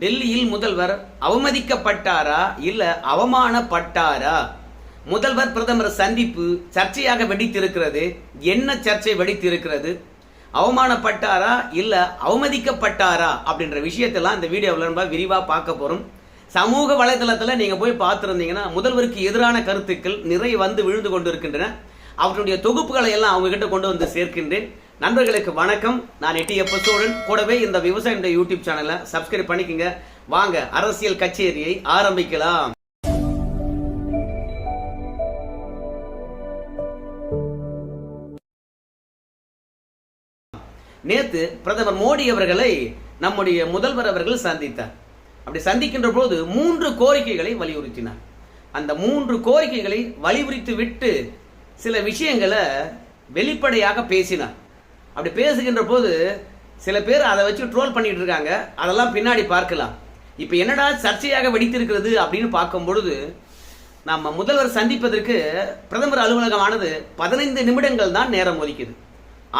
டெல்லியில் முதல்வர் அவமதிக்கப்பட்டாரா இல்ல அவமானப்பட்டாரா? முதல்வர் பிரதமர் சந்திப்பு சர்ச்சையாக வெடித்திருக்கிறது. என்ன சர்ச்சை வெடித்திருக்கிறது? அவமானப்பட்டாரா இல்ல அவமதிக்கப்பட்டாரா அப்படின்ற விஷயத்தெல்லாம் இந்த வீடியோவில் நம்ம விரிவாக பார்க்க போறோம். சமூக வலைதளத்தில் நீங்க போய் பார்த்துருந்தீங்கன்னா முதல்வருக்கு எதிரான கருத்துக்கள் நிறைய வந்து விழுந்து கொண்டிருக்கின்றன. அவருடைய தொகுப்புகளை எல்லாம் அவங்க கிட்ட கொண்டு வந்து சேர்க்கின்றேன். நண்பர்களுக்கு வணக்கம். நான் எட்டி எப்பசோடன் கூடவே இந்த விவசாயம் யூடியூப் சேனலை சப்ஸ்கிரைப் பண்ணிக்கங்க. வாங்க அரசியல் கச்சேரியை ஆரம்பிக்கலாம். நேத்து பிரதமர் மோடி அவர்களை நம்முடைய முதல்வர் அவர்கள் சந்தித்தார். அப்படி சந்திக்கின்ற போது மூன்று கோரிக்கைகளை வலியுறுத்தினார். அந்த மூன்று கோரிக்கைகளை வலியுறுத்தி விட்டு சில விஷயங்களை வெளிப்படையாக பேசினார். அப்படி பேசுகின்ற போது சில பேர் அதை வச்சு ட்ரோல் பண்ணிட்டு இருக்காங்க. அதெல்லாம் பின்னாடி பார்க்கலாம். இப்போ என்னடா சர்ச்சையாக வெடித்திருக்கிறது அப்படின்னு பார்க்கும் பொழுது நம்ம முதல்வர் சந்திப்பதற்கு பிரதமர் அலுவலகமானது பதினைந்து நிமிடங்கள் தான் நேரம் ஒதுக்கிது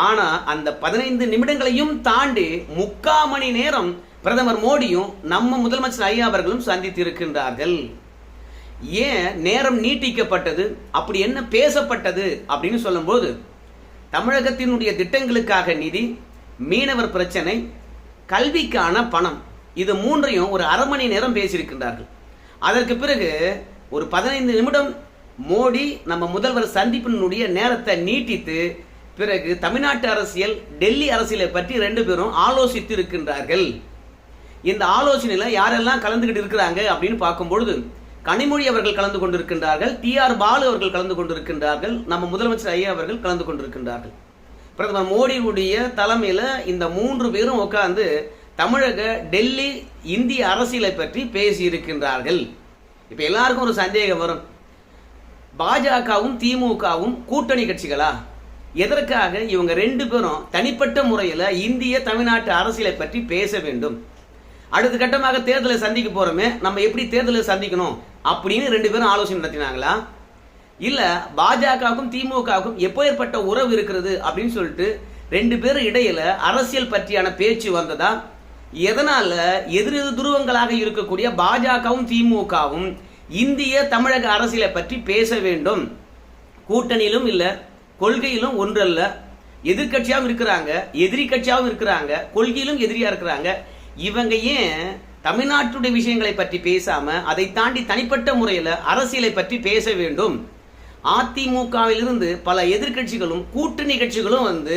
ஆனால் அந்த பதினைந்து நிமிடங்களையும் தாண்டி முக்கா மணி நேரம் பிரதமர் மோடியும் நம்ம முதலமைச்சர் ஐயா அவர்களும் சந்தித்திருக்கின்றார்கள். ஏன் நேரம் நீட்டிக்கப்பட்டது? அப்படி என்ன பேசப்பட்டது? அப்படின்னு சொல்லும்போது தமிழகத்தினுடைய திட்டங்களுக்காக நிதி மீனவர் பிரச்சனை கல்விக்கான பணம் இது மூன்றையும் ஒரு அரை மணி நேரம் பேசியிருக்கின்றார்கள். அதற்கு பிறகு ஒரு பதினைந்து நிமிடம் மோடி நம்ம முதல்வர் சந்திப்பினுடைய நேரத்தை நீட்டித்து பிறகு தமிழ்நாட்டு அரசியல் டெல்லி அரசியலை பற்றி ரெண்டு பேரும் ஆலோசித்து இருக்கின்றார்கள் இந்த ஆலோசனையில் யாரெல்லாம் கலந்துக்கிட்டு இருக்கிறாங்க அப்படின்னு பார்க்கும்பொழுது கனிமொழி அவர்கள் கலந்து கொண்டிருக்கின்றார்கள் டி ஆர் பாலு அவர்கள் கலந்து கொண்டிருக்கின்றார்கள் நம்ம முதலமைச்சர் ஐயா அவர்கள் கலந்து கொண்டிருக்கின்றார்கள். பிரதமர் மோடியுடைய தலைமையில் இந்த மூன்று பேரும் உட்கார்ந்து தமிழக டெல்லி இந்திய அரசியலை பற்றி பேசி இருக்கின்றார்கள் இப்போ எல்லாருக்கும் ஒரு சந்தேகம் வரும். பாஜகவும் திமுகவும் கூட்டணி கட்சிகளா? எதற்காக இவங்க ரெண்டு பேரும் தனிப்பட்ட முறையில் இந்திய தமிழ்நாட்டு அரசியலை பற்றி பேச வேண்டும்? அடுத்த கட்டமாக தேர்தலை சந்திக்க போறோமே நம்ம எப்படி தேர்தலை சந்திக்கணும் அப்படின்னு ரெண்டு பேரும் ஆலோசனை நடத்தினாங்களா? இல்ல பாஜகவுக்கும் திமுகவுக்கும் எப்போ ஏற்பட்ட உறவு இருக்கிறது அப்படின்னு சொல்லிட்டு ரெண்டு பேரும் இடையில அரசியல் பற்றியான பேச்சு வந்ததா? எதனால எதிர் துருவங்களாக இருக்கக்கூடிய பாஜகவும் திமுகவும் இந்திய தமிழக அரசியலை பற்றி பேச வேண்டும்? கூட்டணியிலும் இல்ல கொள்கையிலும் ஒன்றல்ல. எதிர்கட்சியாகவும் இருக்கிறாங்க எதிரி கட்சியாகவும் இருக்கிறாங்க கொள்கையிலும் எதிரியா இருக்கிறாங்க. இவங்க ஏன் தமிழ்நாட்டுடைய விஷயங்களை பற்றி பேசாம அதை தாண்டி தனிப்பட்ட முறையில் அரசியலை பற்றி பேச வேண்டும்? அதிமுகவிலிருந்து பல எதிர்கட்சிகளும் கூட்டணி கட்சிகளும் வந்து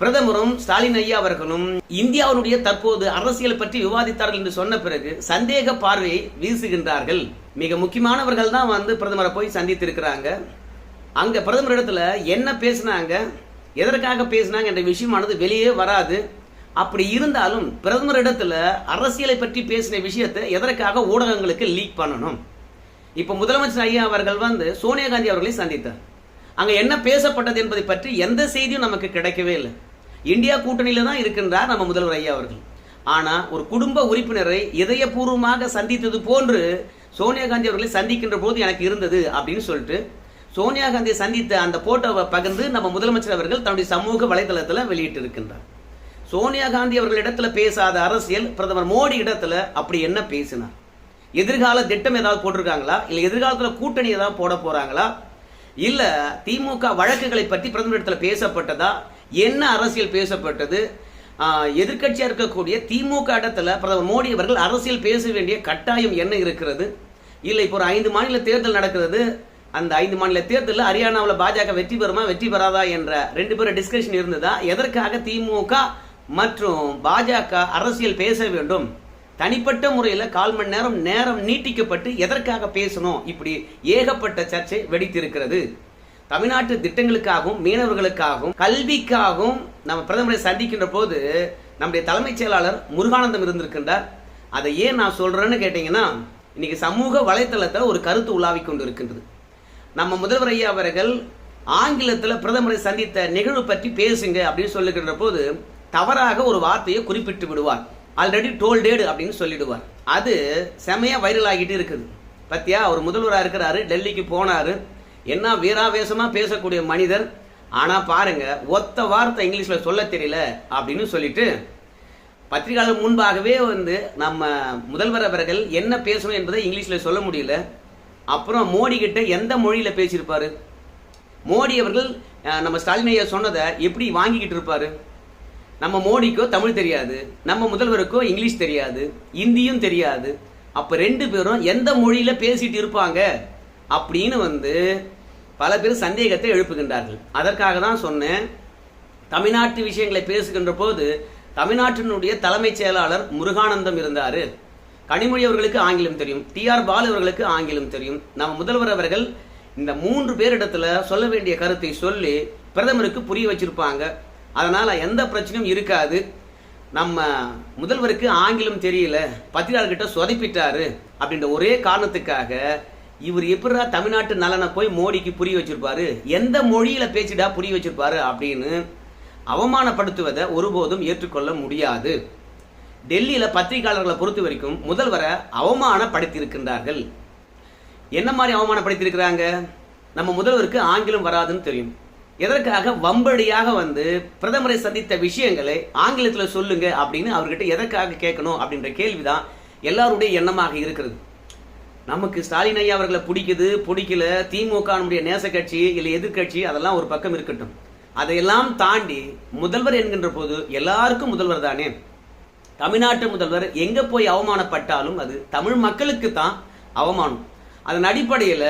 பிரதமரும் ஸ்டாலின் ஐயா அவர்களும் இந்தியாவுடைய தற்போது அரசியல் பற்றி விவாதித்தார்கள் என்று சொன்ன பிறகு சந்தேக பார்வையை வீசுகின்றார்கள். மிக முக்கியமானவர்கள் தான் வந்து பிரதமரை போய் சந்தித்திருக்கிறாங்க. அங்க பிரதமர் இடத்துல என்ன பேசினாங்க? எதற்காக பேசினாங்க என்ற விஷயமானது வெளியே வராது. அப்படி இருந்தாலும் பிரதமரிடத்துல அரசியலை பற்றி பேசின விஷயத்தை எதற்காக ஊடகங்களுக்கு லீக் பண்ணணும்? இப்ப முதலமைச்சர் ஐயா அவர்கள் வந்து சோனியா காந்தி அவர்களை சந்தித்தார். அங்க என்ன பேசப்பட்டது என்பதை பற்றி எந்த செய்தியும் நமக்கு கிடைக்கவே இல்லை. இந்தியா கூட்டணியில தான் இருக்கின்றார் நம்ம முதல்வர் ஐயா அவர்கள். ஆனா ஒரு குடும்ப உறுப்பினரை இதயபூர்வமாக சந்தித்தது போன்று சோனியா காந்தி அவர்களை சந்திக்கின்ற போது எனக்கு இருந்தது அப்படின்னு சொல்லிட்டு சோனியா காந்தியை சந்தித்த அந்த போட்டோவை பகிர்ந்து நம்ம முதலமைச்சர் அவர்கள் தன்னுடைய சமூக வலைதளத்தில் வெளியிட்டு இருக்கின்றார் சோனியா காந்தி அவர்கள் இடத்துல பேசாத அரசியல் பிரதமர் மோடி இடத்துல அப்படி என்ன பேசினார்? எதிர்கால திட்டம் ஏதாவது போட்டிருக்காங்களா? இல்ல எதிர்காலத்துல கூட்டணி ஏதாவது போட போறாங்களா? இல்ல திமுக வழக்குகளை பற்றி பிரதமர் இடத்துல பேசப்பட்டதா? என்ன அரசியல் பேசப்பட்டது? எதிர்கட்சியாக இருக்கக்கூடிய திமுக இடத்துல பிரதமர் மோடி அவர்கள் அரசியல் பேச வேண்டிய கட்டாயம் என்ன இருக்கிறது? இல்லை இப்போ ஒரு ஐந்து மாநில தேர்தல் நடக்கிறது. அந்த ஐந்து மாநில தேர்தலில் ஹரியானாவில் பாஜக வெற்றி பெறுமா வெற்றி பெறாதா என்ற ரெண்டு பேரும் டிஸ்கஷன் இருந்ததா? எதற்காக திமுக மற்றும் பாஜக அரசியல் பேச வேண்டும். தனிப்பட்ட முறையில் கால் மணி நேரம் நேரம் நீட்டிக்கப்பட்டு எதற்காக பேசணும்? இப்படி ஏகப்பட்ட சர்ச்சை வெடித்திருக்கிறது. தமிழ்நாட்டு திட்டங்களுக்காகவும் மீனவர்களுக்காகவும் கல்விக்காகவும் நம்ம பிரதமரை சந்திக்கின்ற போது நம்முடைய தலைமைச் செயலாளர் முருகானந்தம் இருந்திருக்கின்றார். அதை ஏன் நான் சொல்றேன்னு கேட்டீங்கன்னா இன்னைக்கு சமூக வலைத்தளத்தில் ஒரு கருத்து உலாவிக் கொண்டு இருக்கின்றது நம்ம முதல்வர் ஐயா அவர்கள் ஆங்கிலத்தில் பிரதமரை சந்தித்த நிகழ்வு பற்றி பேசுங்க அப்படின்னு சொல்லுகின்ற போது தவறாக ஒரு வார்த்தையை குறிப்பிட்டு விடுவார். ஆல்ரெடி டோல்டேடு அப்படின்னு சொல்லிடுவார். அது செமையாக வைரல் ஆகிட்டு இருக்குது. பத்தியா அவர் முதல்வராக இருக்கிறாரு டெல்லிக்கு போனாரு. என்ன வீராவேசமாக பேசக்கூடிய மனிதர். ஆனால் பாருங்க ஒத்த வார்த்தை இங்கிலீஷில் சொல்ல தெரியல அப்படின்னு சொல்லிட்டு பத்திரிகையாளர் முன்பாகவே வந்து நம்ம முதல்வர் அவர்கள் என்ன பேசணும் என்பதை இங்கிலீஷில் சொல்ல முடியல. அப்புறம் மோடி கிட்ட எந்த மொழியில் பேசியிருப்பாரு? மோடி அவர்கள் நம்ம ஸ்டாலினையை சொன்னதை எப்படி வாங்கிக்கிட்டு இருப்பாரு? நம்ம மோடிக்கோ தமிழ் தெரியாது நம்ம முதல்வருக்கோ இங்கிலீஷ் தெரியாது இந்தியும் தெரியாது. அப்போ ரெண்டு பேரும் எந்த மொழியில் பேசிட்டு இருப்பாங்க அப்படின்னு வந்து பல பேர் சந்தேகத்தை எழுப்புகின்றார்கள். அதற்காக தான் சொன்னேன் தமிழ்நாட்டு விஷயங்களை பேசுகின்ற போது தமிழ்நாட்டினுடைய தலைமைச் செயலாளர் முருகானந்தம் இருந்தார். கனிமொழி அவர்களுக்கு ஆங்கிலம் தெரியும் டி ஆர் பாலு அவர்களுக்கு ஆங்கிலம் தெரியும். நம்ம முதல்வர் அவர்கள் இந்த மூன்று பேரிடத்துல சொல்ல வேண்டிய கருத்தை சொல்லி பிரதமருக்கு புரிய வச்சிருப்பாங்க. அதனால் எந்த பிரச்சனையும் இருக்காது. நம்ம முதல்வருக்கு ஆங்கிலம் தெரியல பத்திரிகையாளர்கிட்ட சொதப்பிட்டாரு அப்படின்ற ஒரே காரணத்துக்காக இவர் எப்படா தமிழ்நாட்டு நலனை போய் மோடிக்கு புரிய வச்சிருப்பாரு? எந்த மொழியில பேசிடா புரிய வச்சிருப்பாரு அப்படின்னு அவமானப்படுத்துவதை ஒருபோதும் ஏற்றுக்கொள்ள முடியாது. டெல்லியில பத்திரிகையாளர்களை பொறுத்த வரைக்கும் முதல்வரை அவமானப்படுத்தியிருக்கின்றார்கள். என்ன மாதிரி அவமானப்படுத்தியிருக்கிறாங்க? நம்ம முதல்வருக்கு ஆங்கிலம் வராதுன்னு தெரியும். எதற்காக வம்படியாக வந்து பிரதமரை சந்தித்த விஷயங்களை ஆங்கிலத்தில் சொல்லுங்க அப்படின்னு அவர்கிட்ட எதற்காக கேட்கணும் அப்படின்ற கேள்விதான் எல்லாருடைய எண்ணமாக இருக்கிறது. நமக்கு ஸ்டாலின் ஐயா அவர்களை பிடிக்குது பிடிக்கல திமுக நேச கட்சி இல்லை எதிர்க்கட்சி அதெல்லாம் ஒரு பக்கம் இருக்கட்டும். அதையெல்லாம் தாண்டி முதல்வர் என்கின்ற போது எல்லாருக்கும் முதல்வர் தானே? தமிழ்நாட்டு முதல்வர் எங்க போய் அவமானப்பட்டாலும் அது தமிழ் மக்களுக்கு தான் அவமானம். அதன் அடிப்படையில்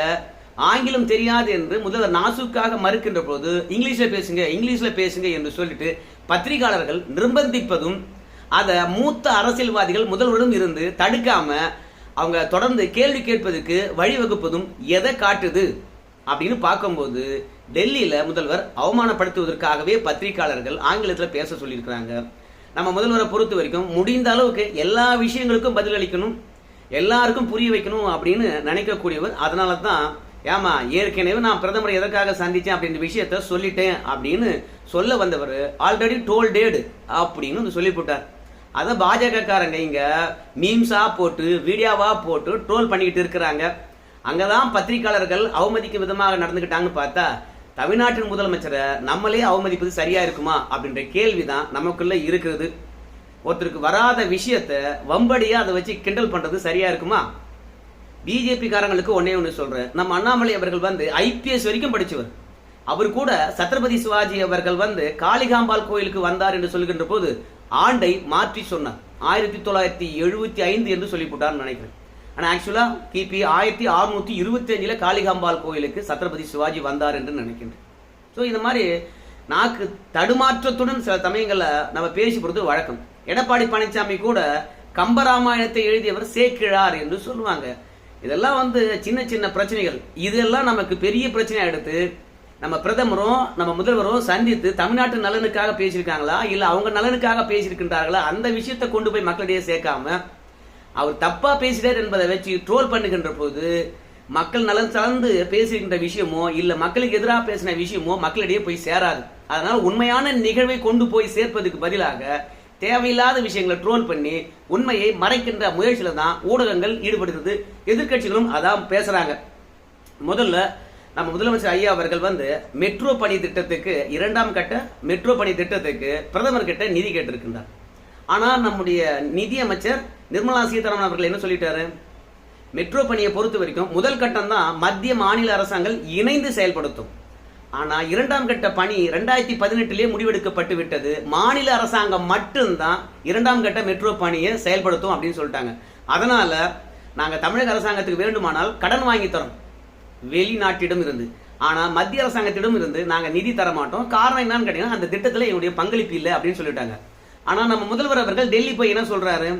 ஆங்கிலம் தெரியாது என்று முதல்வர் நாசுக்காக மறுக்கின்ற போது இங்கிலீஷில் பேசுங்க இங்கிலீஷில் பேசுங்க என்று சொல்லிட்டு பத்திரிகையாளர்கள் நிர்பந்திப்பதும் அதை மூத்த அரசியல்வாதிகள் முதல்வரிடம் இருந்து தடுக்காம அவங்க தொடர்ந்து கேள்வி கேட்பதற்கு வழிவகுப்பதும் எதை காட்டுது அப்படின்னு பார்க்கும்போது டெல்லியில் முதல்வர் அவமானப்படுத்துவதற்காகவே பத்திரிகையாளர்கள் ஆங்கிலத்தில் பேச சொல்லியிருக்கிறாங்க. நம்ம முதல்வரை பொறுத்த வரைக்கும் முடிந்த அளவுக்கு எல்லா விஷயங்களுக்கும் பதிலளிக்கணும் எல்லாருக்கும் புரிய வைக்கணும் அப்படின்னு நினைக்கக்கூடியவர். அதனால தான் ஏமா ஏற்கனவே நான் பிரதமரை எதற்காக சந்திச்சேன் அப்படின்ற விஷயத்த சொல்லிட்டேன் அப்படின்னு சொல்ல வந்தவர் ஆல்ரெடி டோல் டேடு அப்படின்னு வந்து சொல்லி போட்டார். அதை பாஜகக்காரங்க இங்க மீம்ஸா போட்டு வீடியோவா போட்டு ட்ரோல் பண்ணிக்கிட்டு இருக்கிறாங்க. அங்கதான் பத்திரிகையாளர்கள் அவமதிக்கும் விதமாக நடந்துக்கிட்டாங்கன்னு பார்த்தா தமிழ்நாட்டின் முதலமைச்சரை நம்மளே அவமதிப்பது சரியா இருக்குமா அப்படின்ற கேள்விதான் நமக்குள்ள இருக்கிறது. ஒருத்தருக்கு வராத விஷயத்த வம்படியா அதை வச்சு கிண்டல் பண்றது சரியா இருக்குமா? பிஜேபிக்காரங்களுக்கு ஒன்னே ஒன்று சொல்கிறேன் நம்ம அண்ணாமலை அவர்கள் வந்து ஐபிஎஸ் வரைக்கும் படிச்சவர். அவர் கூட சத்ரபதி சிவாஜி அவர்கள் வந்து காளிகாம்பாள் கோயிலுக்கு வந்தார் என்று சொல்கின்ற போது ஆண்டை மாற்றி சொன்னார். ஆயிரத்தி தொள்ளாயிரத்தி எழுபத்தி ஐந்து என்று சொல்லிவிட்டார்னு நினைக்கிறேன். ஆனால் ஆக்சுவலாக கிபி ஆயிரத்தி அறுநூத்தி இருபத்தி அஞ்சில் காளிகாம்பாள் கோயிலுக்கு சத்ரபதி சிவாஜி வந்தார் என்று நினைக்கின்றேன். ஸோ இந்த மாதிரி நாக்கு தடுமாற்றத்துடன் சில சமயங்களில் நம்ம பேசி வழக்கம். எடப்பாடி பழனிசாமி கூட கம்பராமாயணத்தை எழுதியவர் சேக்கிழார் என்று சொல்லுவாங்க. இதெல்லாம் வந்து சின்ன சின்ன பிரச்சனைகள். இதெல்லாம் நமக்கு பெரிய பிரச்சனையா எடுத்து நம்ம பிரதமரும் நம்ம முதல்வரும் சந்தித்து தமிழ்நாட்டு நலனுக்காக பேசியிருக்காங்களா? இல்ல அவங்க நலனுக்காக பேசியிருக்கின்றார்களா? அந்த விஷயத்தை கொண்டு போய் மக்களிடையே சேர்க்காம அவர் தப்பா பேசுகிறார் என்பதை வச்சு ட்ரோல் பண்ணுகின்ற போது மக்கள் நலன் சார்ந்து பேசுகின்ற விஷயமோ இல்ல மக்களுக்கு எதிராக பேசின விஷயமோ மக்களிடையே போய் சேராது. அதனால உண்மையான நிகழ்வை கொண்டு போய் சேர்ப்பதுக்கு பதிலாக தேவையில்லாத விஷயங்களை ட்ரோல் பண்ணி உண்மையை மறைக்கின்ற முயற்சியில தான் ஊடகங்கள் ஈடுபடுகிறது. எதிர்க்கட்சிகளும் அதான் பேசுகிறாங்க முதல்ல நம்ம முதலமைச்சர் ஐயா அவர்கள் வந்து மெட்ரோ பணி திட்டத்துக்கு இரண்டாம் கட்ட மெட்ரோ பணி திட்டத்துக்கு பிரதமர் கிட்ட நிதி கேட்டிருக்கின்றார். ஆனால் நம்முடைய நிதி அமைச்சர் நிர்மலா சீதாராமன் அவர்கள் என்ன சொல்லிட்டாரு? மெட்ரோ பணியை பொறுத்த வரைக்கும் முதல் கட்டம் தான் மத்திய மாநில அரசாங்கம் இணைந்து செயல்படுத்தும். ஆனால் இரண்டாம் கட்ட பணி ரெண்டாயிரத்தி பதினெட்டுலேயே முடிவெடுக்கப்பட்டு விட்டது. மாநில அரசாங்கம் மட்டும்தான் இரண்டாம் கட்ட மெட்ரோ பணியை செயல்படுத்தும் அப்படின்னு சொல்லிட்டாங்க. அதனால் நாங்கள் தமிழக அரசாங்கத்துக்கு வேண்டுமானால் கடன் வாங்கி தரோம். வெளிநாட்டிடம் இருந்து. ஆனால் மத்திய அரசாங்கத்திடம் இருந்து நாங்கள் நிதி தர மாட்டோம். காரணம் என்னன்னு கேட்டீங்கன்னா அந்த திட்டத்தில் என்னுடைய பங்களிப்பு இல்லை அப்படின்னு சொல்லிட்டாங்க. ஆனால் நம்ம முதல்வர் அவர்கள் டெல்லி போய் என்ன சொல்கிறாரு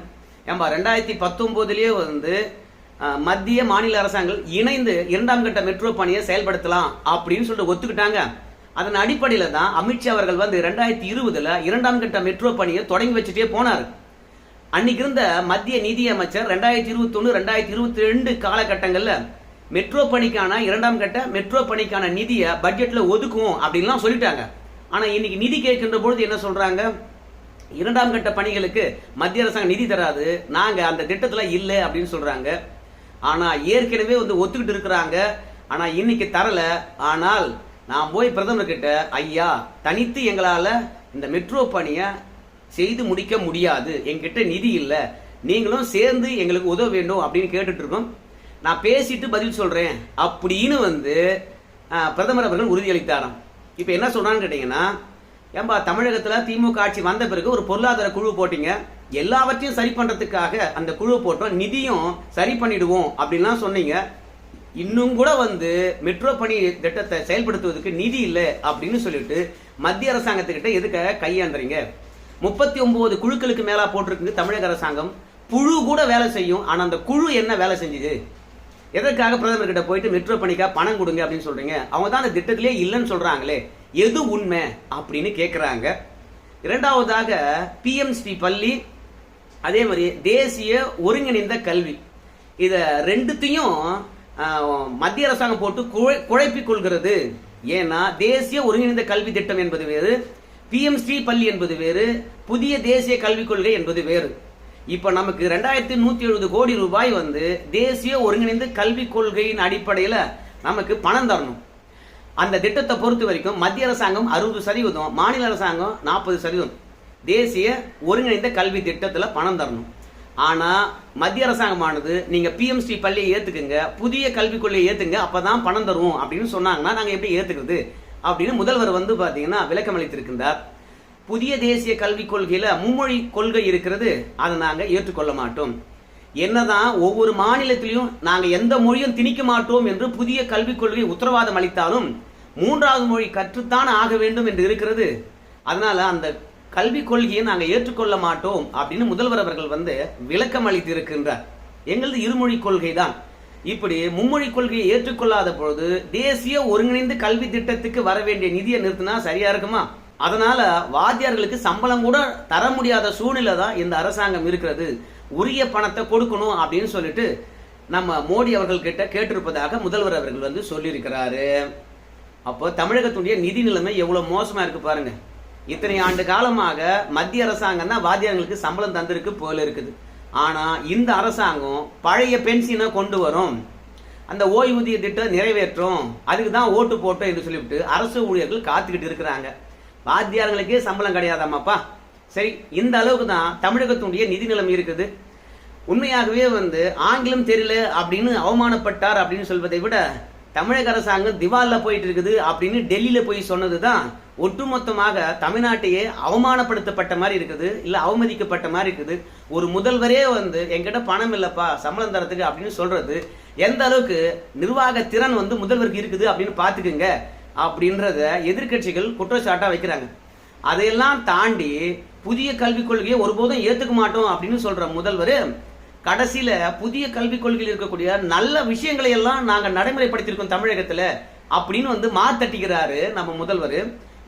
ஏன்பா ரெண்டாயிரத்தி பத்தொம்போதுலேயே வந்து மத்திய மாநில அரசாங்கம் இணைந்து இரண்டாம் கட்ட மெட்ரோ பணியை செயல்படுத்தலாம் அப்படின்னு சொல்லிட்டு ஒத்துக்கிட்டாங்க. அதன் அடிப்படையில் தான் அமித்ஷா அவர்கள் வந்து ரெண்டாயிரத்தி இருபதுல இரண்டாம் கட்ட மெட்ரோ பணியை தொடங்கி வச்சுட்டே போனார். அன்னைக்கு இருந்த மத்திய நிதி அமைச்சர் ரெண்டாயிரத்தி இருபத்தொன்னு ரெண்டாயிரத்தி இருபத்தி ரெண்டு காலகட்டங்களில் மெட்ரோ பணிக்கான இரண்டாம் கட்ட மெட்ரோ பணிக்கான நிதியை பட்ஜெட்டில் ஒதுக்குவோம் அப்படின்லாம் சொல்லிட்டாங்க. ஆனால் இன்னைக்கு நிதி கேட்கின்ற பொழுது என்ன சொல்கிறாங்க இரண்டாம் கட்ட பணிகளுக்கு மத்திய அரசாங்கம் நிதி தராது நாங்கள் அந்த திட்டத்தில் இல்லை அப்படின்னு சொல்கிறாங்க ஆனால் ஏற்கனவே வந்து ஒத்துக்கிட்டு இருக்கிறாங்க. ஆனால் இன்னைக்கு தரல. ஆனால் நான் போய் பிரதமர்கிட்ட ஐயா தனித்து எங்களால் இந்த மெட்ரோ பணியை செய்து முடிக்க முடியாது. எங்கிட்ட நிதி இல்லை. நீங்களும் சேர்ந்து எங்களுக்கு உதவ வேண்டும் அப்படின்னு கேட்டுட்டு இருக்கோம். நான் பேசிட்டு பதில் சொல்கிறேன் அப்படின்னு வந்து பிரதமர் அவர்கள் உறுதியளித்தாராம். இப்போ என்ன சொல்கிறான்னு கேட்டிங்கன்னா ஏன்பா தமிழகத்துல திமுக ஆட்சி வந்த பிறகு ஒரு பொருளாதார குழு போட்டீங்க. எல்லாவற்றையும் சரி பண்றதுக்காக அந்த குழு போட்டோம். நிதியும் சரி பண்ணிடுவோம் அப்படின்லாம் சொன்னீங்க. இன்னும் கூட வந்து மெட்ரோ பணி திட்டத்தை செயல்படுத்துவதற்கு நிதி இல்லை அப்படின்னு சொல்லிட்டு மத்திய அரசாங்கத்துக்கிட்ட எதுக்காக கையாண்டுறீங்க? முப்பத்தி ஒன்பது குழுக்களுக்கு மேலா போட்டிருக்கு தமிழக அரசாங்கம். புழு கூட வேலை செய்யும். ஆனா அந்த குழு என்ன வேலை செஞ்சுது? எதற்காக பிரதமர் கிட்ட போயிட்டு மெட்ரோ பணிக்காக பணம் கொடுங்க அப்படின்னு சொல்றீங்க? அவங்க தான் அந்த திட்டத்திலே இல்லைன்னு சொல்றாங்களே. எது உண்மை அப்படின்னு கேட்குறாங்க இரண்டாவதாக பிஎம்ஸ்டி பள்ளி அதே மாதிரி தேசிய ஒருங்கிணைந்த கல்வி. இதை ரெண்டுத்தையும் மத்திய அரசாங்கம் போட்டு குழ- குழப்பிக் கொள்கிறது. ஏன்னா தேசிய ஒருங்கிணைந்த கல்வி திட்டம் என்பது வேறு பிஎம்ஸ்டி பள்ளி என்பது வேறு புதிய தேசிய கல்விக் கொள்கை என்பது வேறு. இப்போ நமக்கு ரெண்டாயிரத்தி நூத்தி எழுபது கோடி ரூபாய் வந்து தேசிய ஒருங்கிணைந்த கல்விக் கொள்கையின் அடிப்படையில் நமக்கு பணம் தரணும். அந்த திட்டத்தை பொறுத்த வரைக்கும் மத்திய அரசாங்கம் அறுபது சதவீதம் மாநில அரசாங்கம் நாற்பது சதவீதம். தேசிய ஒருங்கிணைந்த கல்வி திட்டத்தில் பணம் தரணும். ஆனால் மத்திய அரசாங்கமானது நீங்கள் பிஎம்சி பள்ளியை ஏற்றுக்குங்க புதிய கல்விக் கொள்கையை ஏற்றுங்க அப்போ தான் பணம் தருவோம் அப்படின்னு சொன்னாங்கன்னா நாங்கள் எப்படி ஏற்றுக்கிறது அப்படின்னு முதல்வர் வந்து பார்த்தீங்கன்னா விளக்கம் அளித்திருக்கின்றார் புதிய தேசிய கல்விக் கொள்கையில் மும்மொழி கொள்கை இருக்கிறது அதை நாங்கள் ஏற்றுக்கொள்ள மாட்டோம். என்னதான் ஒவ்வொரு மாநிலத்திலையும் நாங்கள் எந்த மொழியும் திணிக்க மாட்டோம் என்று புதிய கல்விக் கொள்கை உத்தரவாதம் அளித்தாலும் மூன்றாவது மொழி கற்றுத்தான் ஆக வேண்டும் என்று இருக்கிறது. அதனால அந்த கல்விக் கொள்கையை நாங்கள் ஏற்றுக்கொள்ள மாட்டோம் அப்படின்னு முதல்வர் அவர்கள் வந்து விளக்கம் அளித்து இருக்கின்றார் எங்களது இருமொழி கொள்கை தான் இப்படி மும்மொழி கொள்கையை ஏற்றுக்கொள்ளாத பொழுது தேசிய ஒருங்கிணைந்த கல்வி திட்டத்துக்கு வர வேண்டிய நிதியை நிறுத்தினா சரியா இருக்குமா? அதனால வாத்தியார்களுக்கு சம்பளம் கூட தர முடியாத சூழ்நிலை தான் இந்த அரசாங்கம் இருக்கிறது. உரிய பணத்தை கொடுக்கணும் அப்படின்னு சொல்லிட்டு நம்ம மோடி அவர்கள் கிட்ட கேட்டிருப்பதாக முதல்வர் அவர்கள் வந்து சொல்லியிருக்கிறாரு. அப்போ தமிழகத்துடைய நிதி நிலைமை எவ்வளவு மோசமா இருக்கு பாருங்க. இத்தனை ஆண்டு காலமாக மத்திய அரசாங்கம் தான் வாத்தியார்களுக்கு சம்பளம் தந்திருக்கு போல இருக்குது. ஆனா இந்த அரசாங்கம் பழைய பென்ஷனை கொண்டு வரும். அந்த ஓய்வூதிய திட்டம் நிறைவேற்றும். அதுக்கு தான் ஓட்டு போட்டோம் என்று சொல்லிவிட்டு அரசு ஊழியர்கள் காத்துக்கிட்டு இருக்கிறாங்க. வாத்தியார்களுக்கே சம்பளம் கிடையாதாமாப்பா? சரி இந்த அளவுக்கு தான் தமிழகத்துடைய நிதி நிலைமை இருக்குது. உண்மையாகவே வந்து ஆங்கிலம் தெரியல அப்படின்னு அவமானப்பட்டார் அப்படின்னு சொல்வதை விட தமிழக அரசாங்கம் திவாலில் போயிட்டு இருக்குது அப்படின்னு டெல்லியில் போய் சொன்னதுதான் ஒட்டுமொத்தமாக தமிழ்நாட்டையே அவமானப்படுத்தப்பட்ட மாதிரி இருக்குது இல்லை அவமதிக்கப்பட்ட மாதிரி இருக்குது. ஒரு முதல்வரே வந்து என்கிட்ட பணம் இல்லைப்பா சம்பளம் தரத்துக்கு அப்படின்னு சொல்றது எந்த அளவுக்கு நிர்வாக திறன் வந்து முதல்வருக்கு இருக்குது அப்படின்னு பார்த்துக்குங்க. அப்படின்றத எதிர்க்கட்சிகள் குற்றச்சாட்டாக வைக்கிறாங்க. அதையெல்லாம் தாண்டி புதிய கல்விக் கொள்கையை ஒருபோதும் ஏற்றுக்க மாட்டோம் அப்படின்னு சொல்கிற முதல்வர் கடைசியில் புதிய கல்விக் கொள்கையில் இருக்கக்கூடிய நல்ல விஷயங்களை எல்லாம் நாங்கள் நடைமுறைப்படுத்தியிருக்கோம் தமிழகத்தில் அப்படின்னு வந்து மாத்தட்டிக்கிறாரு நம்ம முதல்வர்.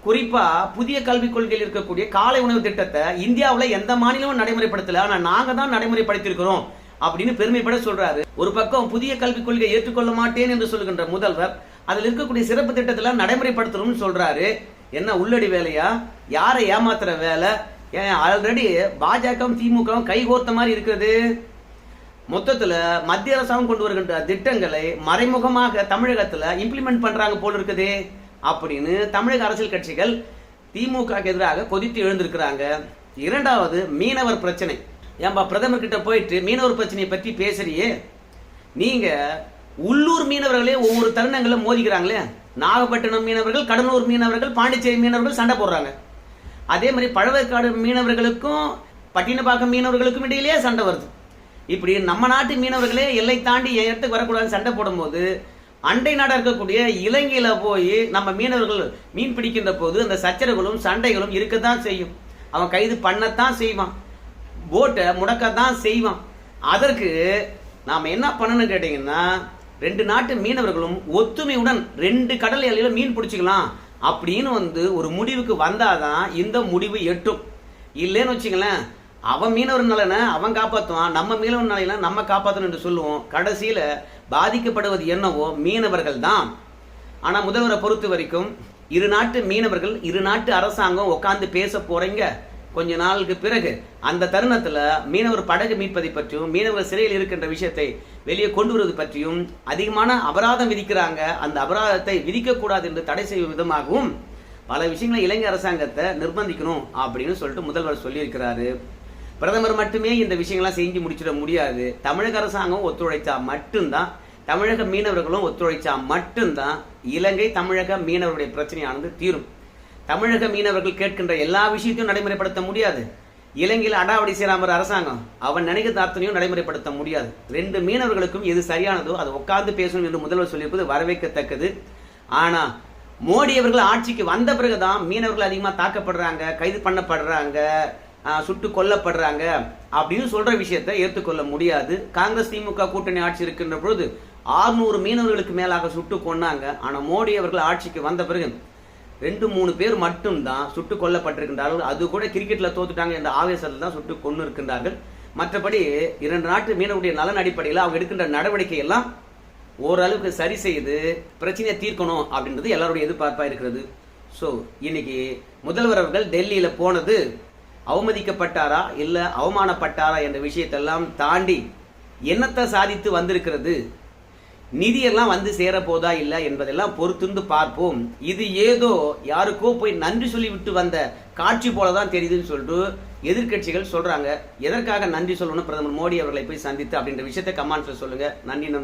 குறிப்பாக புதிய கல்விக் கொள்கையில் இருக்கக்கூடிய காலை உணவு திட்டத்தை இந்தியாவில் எந்த மாநிலமும் நடைமுறைப்படுத்தல ஆனால் நாங்கள் தான் நடைமுறைப்படுத்தியிருக்கிறோம் அப்படின்னு பெருமைப்பட சொல்றாரு. ஒரு பக்கம் புதிய கல்விக் கொள்கையை ஏற்றுக்கொள்ள மாட்டேன் என்று சொல்கின்ற முதல்வர் அதில் இருக்கக்கூடிய சிறப்பு திட்டத்தெல்லாம் நடைமுறைப்படுத்தணும்னு சொல்கிறாரு என்ன உள்ளடி வேலையா? யாரை ஏமாத்துற வேலை? ஏன் ஆல்ரெடி பாஜகவும் திமுகவும் கைகோர்த்த மாதிரி இருக்குது மொத்தத்தில் மத்திய அரசாங்கம் கொண்டு வருகின்ற திட்டங்களை மறைமுகமாக தமிழகத்தில் இம்ப்ளிமெண்ட் பண்ணுறாங்க போல் இருக்குது அப்படின்னு தமிழக அரசியல் கட்சிகள் திமுக எதிராக கொதித்து எழுந்திருக்கிறாங்க. இரண்டாவது மீனவர் பிரச்சனை. ஏன்பா பிரதமர்கிட்ட போயிட்டு மீனவர் பிரச்சனையை பற்றி பேசுறியே? நீங்கள் உள்ளூர் மீனவர்களே ஒவ்வொரு தருணங்களில் மோதிக்கிறாங்களே. நாகப்பட்டினம் மீனவர்கள் கடலூர் மீனவர்கள் பாண்டிச்சேரி மீனவர்கள் சண்டை போடுறாங்க. அதே மாதிரி பழவேற்காடு மீனவர்களுக்கும் பட்டினப்பாக்கம் மீனவர்களுக்கும் இடையிலேயே சண்டை வருது. இப்படி நம்ம நாட்டு மீனவர்களே எல்லை தாண்டி இடத்துக்கு வரக்கூடாதுன்னு சண்டை போடும்போது அண்டை நாடாக இருக்கக்கூடிய இலங்கையில் போய் நம்ம மீனவர்கள் மீன் பிடிக்கின்ற போது அந்த சச்சரவுகளும் சண்டைகளும் இருக்கத்தான் செய்யும். அவன் கைது பண்ணத்தான் செய்வான். போட்டை முடக்கத்தான் செய்வான். அதற்கு நாம் என்ன பண்ணணும்னு கேட்டிங்கன்னா ரெண்டு நாட்டு மீனவர்களும் ஒத்துமையுடன் ரெண்டு கடல் எல்லையில மீன் பிடிச்சிக்கலாம் அப்படின்னு வந்து ஒரு முடிவுக்கு வந்தாதான் இந்த முடிவு எட்டும். இல்லைன்னு வச்சுங்களேன் அவன் மீனவர் நலனை அவன் காப்பாற்றுவான் நம்ம மீனவர் நலனை நம்ம காப்பாற்றணும் என்று சொல்லுவோம். கடைசியில் பாதிக்கப்படுவது என்னவோ மீனவர்கள் தான். ஆனால் முதல்வரை பொறுத்த வரைக்கும் இரு நாட்டு மீனவர்கள் இரு நாட்டு அரசாங்கம் உட்காந்து பேச போறீங்க. கொஞ்ச நாளுக்கு பிறகு அந்த தருணத்தில் மீனவர் படகு மீட்பதை பற்றியும் மீனவர் சிறையில் இருக்கின்ற விஷயத்தை வெளியே கொண்டு வருவது பற்றியும் அதிகமான அபராதம் விதிக்கிறாங்க. அந்த அபராதத்தை விதிக்கக்கூடாது என்று தடை செய்யும் விதமாகவும் பல விஷயங்களை இலங்கை அரசாங்கத்தை நிர்பந்திக்கணும் அப்படின்னு சொல்லிட்டு முதல்வர் சொல்லியிருக்கிறாரு. பிரதமர் மட்டுமே இந்த விஷயங்கள்லாம் செஞ்சு முடிச்சிட முடியாது. தமிழக அரசாங்கம் ஒத்துழைச்சா மட்டும்தான் தமிழக மீனவர்களும் ஒத்துழைச்சா மட்டும்தான் இலங்கை தமிழக மீனவருடைய பிரச்சனையானது தீரும். தமிழக மீனவர்கள் கேட்கின்ற எல்லா விஷயத்தையும் நடைமுறைப்படுத்த முடியாது. இலங்கையில் அடாவடி செய்யலாமற அரசாங்கம். அவன் நினைக்கிற அத்தனையும் நடைமுறைப்படுத்த முடியாது. ரெண்டு மீனவர்களுக்கும் எது சரியானதோ அதை உட்கார்ந்து பேசணும் என்று முதல்வர் சொல்லியிருப்பது வரவேற்கத்தக்கது. ஆனா மோடி அவர்கள் ஆட்சிக்கு வந்த பிறகுதான் மீனவர்கள் அதிகமாக தாக்கப்படுறாங்க கைது பண்ணப்படுறாங்க சுட்டு கொல்லப்படுறாங்க அப்படின்னு சொல்ற விஷயத்தை ஏற்றுக்கொள்ள முடியாது. காங்கிரஸ் திமுக கூட்டணி ஆட்சி இருக்கின்ற பொழுது ஆறுநூறு மீனவர்களுக்கு மேலாக சுட்டு கொன்னாங்க. ஆனால் மோடி அவர்கள் ஆட்சிக்கு வந்த பிறகு ரெண்டு மூணு பேர் மட்டும்தான் சுட்டு கொல்லப்பட்டிருக்கின்றார்கள். அது கூட கிரிக்கெட்ல தோத்துட்டாங்க என்ற ஆவேசத்தில் தான் சுட்டு கொண்டு இருக்கின்றார்கள் மற்றபடி இரண்டு நாட்டு மீனவருடைய நலன் அடிப்படையில் அவங்க எடுக்கின்ற நடவடிக்கை எல்லாம் ஓரளவுக்கு சரி செய்து பிரச்சனையை தீர்க்கணும் அப்படின்றது எல்லாருடைய எதிர்பார்ப்பா இருக்கிறது. ஸோ இன்னைக்கு முதல்வர் அவர்கள் டெல்லியில போனது அவமதிக்கப்பட்டாரா இல்லை அவமானப்பட்டாரா என்ற விஷயத்தெல்லாம் தாண்டி என்னத்தை சாதித்து வந்திருக்கிறது? நிதியெல்லாம் வந்து சேர போதா இல்ல என்பதெல்லாம் பொறுத்திருந்து பார்ப்போம். இது ஏதோ யாருக்கோ போய் நன்றி சொல்லி விட்டு வந்த காட்சி போலதான் தெரியுதுன்னு சொல்லிட்டு எதிர்க்கட்சிகள் சொல்றாங்க. எதற்காக நன்றி சொல்லணும் பிரதமர் மோடி அவர்களை போய் சந்தித்து அப்படின்ற விஷயத்தை கமாண்ட்ஸில் சொல்லுங்க. நன்றி நண்பர்